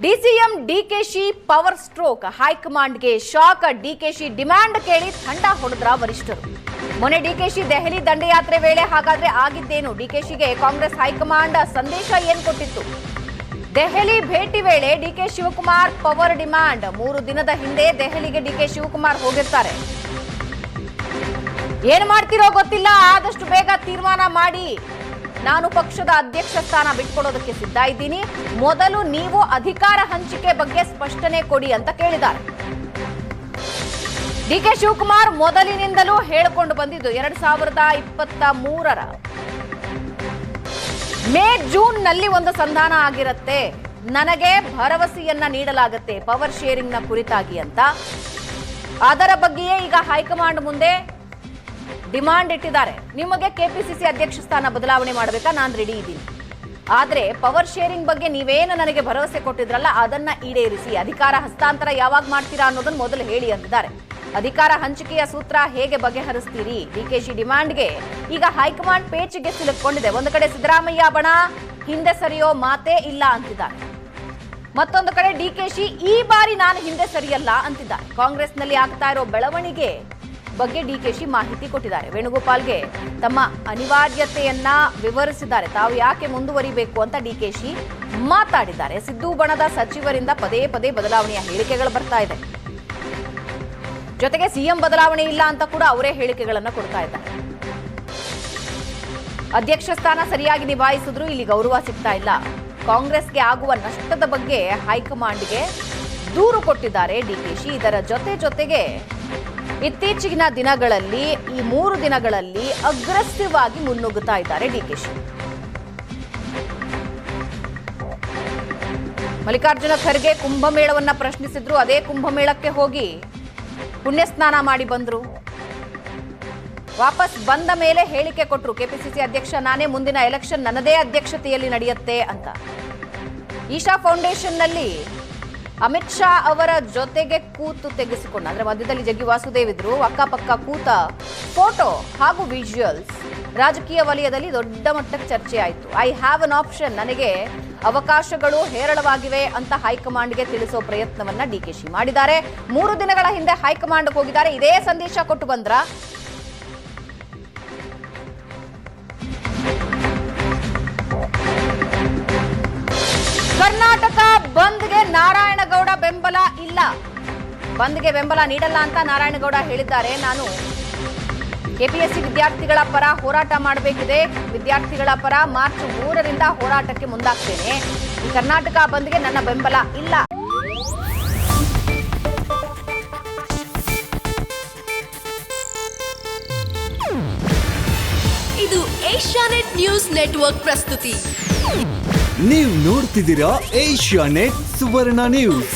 DCM DKShi power stroke ಹೈಕಮಾಂಡ್ಗೆ shock. DKShi demand ಕೇಳಿ ತಂಡ ಹೊಡೆದ್ರ ವರಿಷ್ಠರು. ಮೊನ್ನೆ ಡಿಕೆಶಿ ದೆಹಲಿ ದಂಡಯಾತ್ರೆ ವೇಳೆ ಹಾಗಾದ್ರೆ ಆಗಿದ್ದೇನು? ಡಿಕೆಶಿಗೆ ಕಾಂಗ್ರೆಸ್ ಹೈಕಮಾಂಡ್ ಸಂದೇಶ ಏನ್ ಕೊಟ್ಟಿತ್ತು? ದೆಹಲಿ ಭೇಟಿ ವೇಳೆ ಡಿಕೆ ಶಿವಕುಮಾರ್ ಪವರ್ ಡಿಮ್ಯಾಂಡ್. ಮೂರು ದಿನದ ಹಿಂದೆ ದೆಹಲಿಗೆ ಡಿಕೆ ಶಿವಕುಮಾರ್ ಹೋಗಿರ್ತಾರೆ. ಏನ್ ಮಾಡ್ತಿರೋ ಗೊತ್ತಿಲ್ಲ, ಆದಷ್ಟು ಬೇಗ ತೀರ್ಮಾನ ಮಾಡಿ. ನಾನು ಪಕ್ಷದ ಅಧ್ಯಕ್ಷ ಸ್ಥಾನ ಬಿಟ್ಕೊಡೋದಕ್ಕೆ ಸಿದ್ಧ ಇದ್ದೀನಿ. ಮೊದಲು ನೀವು ಅಧಿಕಾರ ಹಂಚಿಕೆ ಬಗ್ಗೆ ಸ್ಪಷ್ಟನೆ ಕೊಡಿ ಅಂತ ಕೇಳಿದ್ದಾರೆ. ಡಿಕೆ ಶಿವಕುಮಾರ್ ಮೊದಲಿನಿಂದಲೂ ಹೇಳಿಕೊಂಡು ಬಂದಿದ್ದು ಎರಡ್ ಸಾವಿರದ ಇಪ್ಪತ್ತ ಮೂರರ. ಮೇ ಜೂನ್ನಲ್ಲಿ ಒಂದು ಸಂಧಾನ ಆಗಿರುತ್ತೆ. ನನಗೆ ಭರವಸೆಯನ್ನ ನೀಡಲಾಗುತ್ತೆ ಪವರ್ ಶೇರಿಂಗ್ನ ಕುರಿತಾಗಿ ಅಂತ. ಅದರ ಬಗ್ಗೆಯೇ ಈಗ ಹೈಕಮಾಂಡ್ ಮುಂದೆ ಡಿಮಾಂಡ್ ಇಟ್ಟಿದ್ದಾರೆ. ನಿಮಗೆ ಕೆಪಿಸಿಸಿ ಅಧ್ಯಕ್ಷ ಸ್ಥಾನ ಬದಲಾವಣೆ ಮಾಡಬೇಕಾ? ನಾನು ರೆಡಿ ಇದ್ದೀನಿ. ಆದರೆ ಪವರ್ ಶೇರಿಂಗ್ ಬಗ್ಗೆ ನೀವೇನು ನನಗೆ ಭರವಸೆ ಕೊಟ್ಟಿದ್ರಲ್ಲ, ಅದನ್ನ ಈಡೇರಿಸಿ, ಅಧಿಕಾರ ಹಸ್ತಾಂತರ ಯಾವಾಗ ಮಾಡ್ತೀರಾ ಅನ್ನೋದನ್ನ ಮೊದಲು ಹೇಳಿ ಅಂದಿದ್ದಾರೆ ಅಧಿಕಾರ ಹಂಚಿಕೆಯ ಸೂತ್ರ ಹೇಗೆ ಬಗೆಹರಿಸ್ತೀರಿ? ಡಿಕೆಶಿ ಡಿಮಾಂಡ್ಗೆ ಈಗ ಹೈಕಮಾಂಡ್ ಪೇಚಿಗೆ ಸಿಲುಕೊಂಡಿದೆ ಒಂದು ಕಡೆ ಸಿದ್ದರಾಮಯ್ಯ, ಬಣ, ಹಿಂದೆ ಸರಿಯೋ, ಮಾತೇ ಇಲ್ಲ ಅಂತಿದ್ದಾರೆ. ಮತ್ತೊಂದು ಕಡೆ ಡಿಕೆಶಿ ಈ ಬಾರಿ ನಾನು ಹಿಂದೆ ಸರಿಯಲ್ಲ ಅಂತಿದ್ದಾರೆ. ಕಾಂಗ್ರೆಸ್ನಲ್ಲಿ ಆಗ್ತಾ ಇರೋ ಬೆಳವಣಿಗೆ ಬಗ್ಗೆ ಡಿಕೆಶಿ ಮಾಹಿತಿ ಕೊಟ್ಟಿದ್ದಾರೆ. ವೇಣುಗೋಪಾಲ್ಗೆ ತಮ್ಮ ಅನಿವಾರ್ಯತೆಯನ್ನ ವಿವರಿಸಿದ್ದಾರೆ. ತಾವು ಯಾಕೆ ಮುಂದುವರಿಬೇಕು ಅಂತ ಡಿಕೆಶಿ ಮಾತಾಡಿದ್ದಾರೆ. ಸಿದ್ದು ಬಣದ ಸಚಿವರಿಂದ ಪದೇ ಪದೇ ಬದಲಾವಣೆಯ ಹೇಳಿಕೆಗಳು ಬರ್ತಾ ಇದೆ. ಜೊತೆಗೆ ಸಿಎಂ ಬದಲಾವಣೆ ಇಲ್ಲ ಅಂತ ಕೂಡ ಅವರೇ ಹೇಳಿಕೆಗಳನ್ನ ಕೊಡ್ತಾ ಇದ್ದಾರೆ. ಅಧ್ಯಕ್ಷ ಸ್ಥಾನ ಸರಿಯಾಗಿ ನಿಭಾಯಿಸಿದ್ರು ಇಲ್ಲಿ ಗೌರವ ಸಿಗ್ತಾ ಇಲ್ಲ. ಕಾಂಗ್ರೆಸ್ಗೆ ಆಗುವ ನಷ್ಟದ ಬಗ್ಗೆ ಹೈಕಮಾಂಡ್ಗೆ ದೂರು ಕೊಟ್ಟಿದ್ದಾರೆ ಡಿಕೆಶಿ ಇದರ ಜೊತೆ ಜೊತೆಗೆ ಇತ್ತೀಚಿನ ದಿನಗಳಲ್ಲಿ ಈ ಮೂರು ದಿನಗಳಲ್ಲಿ ಅಗ್ರೆಸಿವ್ ಆಗಿ ಮುನ್ನುಗ್ಗುತ್ತಾ ಇದ್ದಾರೆ ಡಿಕೆಶಿ ಮಲ್ಲಿಕಾರ್ಜುನ ಖರ್ಗೆ ಕುಂಭಮೇಳವನ್ನ ಪ್ರಶ್ನಿಸಿದ್ರು, ಅದೇ ಕುಂಭಮೇಳಕ್ಕೆ ಹೋಗಿ ಪುಣ್ಯ ಸ್ನಾನ ಮಾಡಿ ಬಂದ್ರು. ವಾಪಸ್ ಬಂದ ಮೇಲೆ ಹೇಳಿಕೆ ಕೊಟ್ಟರು ಕೆಪಿಸಿಸಿ ಅಧ್ಯಕ್ಷ ನಾನೇ, ಮುಂದಿನ ಎಲೆಕ್ಷನ್ ನನ್ನದೇ ಅಧ್ಯಕ್ಷತೆಯಲ್ಲಿ ನಡೆಯುತ್ತೆ ಅಂತ. ಈಶಾ ಫೌಂಡೇಶನ್ನಲ್ಲಿ ಅಮಿತ್ ಶಾ ಅವರ ಜೊತೆಗೆ ಕೂತು ತೆಗೆಸಿಕೊಂಡ ಅಂದ್ರೆ ಮಧ್ಯದಲ್ಲಿ ಜಗ್ಗಿ ವಾಸುದೇವ್ ಇದ್ರು, ಅಕ್ಕಪಕ್ಕ ಕೂತ ಫೋಟೋ ಹಾಗೂ ವಿಜುವಲ್ಸ್ ರಾಜಕೀಯ ವಲಯದಲ್ಲಿ ದೊಡ್ಡ ಮಟ್ಟಕ್ಕೆ ಚರ್ಚೆ ಆಯಿತು. ಐ ಹ್ಯಾವ್ ಅನ್ ಆಪ್ಷನ್ ನನಗೆ ಅವಕಾಶಗಳು ಹೇರಳವಾಗಿವೆ ಅಂತ ಹೈಕಮಾಂಡ್ಗೆ ತಿಳಿಸೋ ಪ್ರಯತ್ನವನ್ನ ಡಿಕೆಶಿ ಮಾಡಿದ್ದಾರೆ. ಮೂರು ದಿನಗಳ ಹಿಂದೆ ಹೈಕಮಾಂಡ್ಗೆ ಹೋಗಿದ್ದಾರೆ. ಇದೇ ಸಂದೇಶ ಕೊಟ್ಟು ಬಂದ್ರ? ಇಲ್ಲ. ಬಂದ್ಗೆ ಬೆಂಬಲ ನೀಡಲ್ಲ ಅಂತ ನಾರಾಯಣಗೌಡ ಹೇಳಿದ್ದಾರೆ. ನಾನು ಕೆಪಿಎಸ್ಸಿ ವಿದ್ಯಾರ್ಥಿಗಳ ಪರ ಹೋರಾಟ ಮಾಡಬೇಕಿದೆ. ವಿದ್ಯಾರ್ಥಿಗಳ ಪರ ಮಾರ್ಚ್ ಮೂರರಿಂದ ಹೋರಾಟಕ್ಕೆ ಮುಂದಾಗ್ತೇನೆ. ಕರ್ನಾಟಕ ಬಂದ್ಗೆ ನನ್ನ ಬೆಂಬಲ ಇಲ್ಲ. ಇದು ಏಷ್ಯಾನೆಟ್ ನ್ಯೂಸ್ ನೆಟ್ವರ್ಕ್ ಪ್ರಸ್ತುತಿ. ನೀವು ನೋಡ್ತಿದ್ದೀರಾ ಏಷ್ಯಾ ನೆಟ್ ಸುವರ್ಣ ನ್ಯೂಸ್.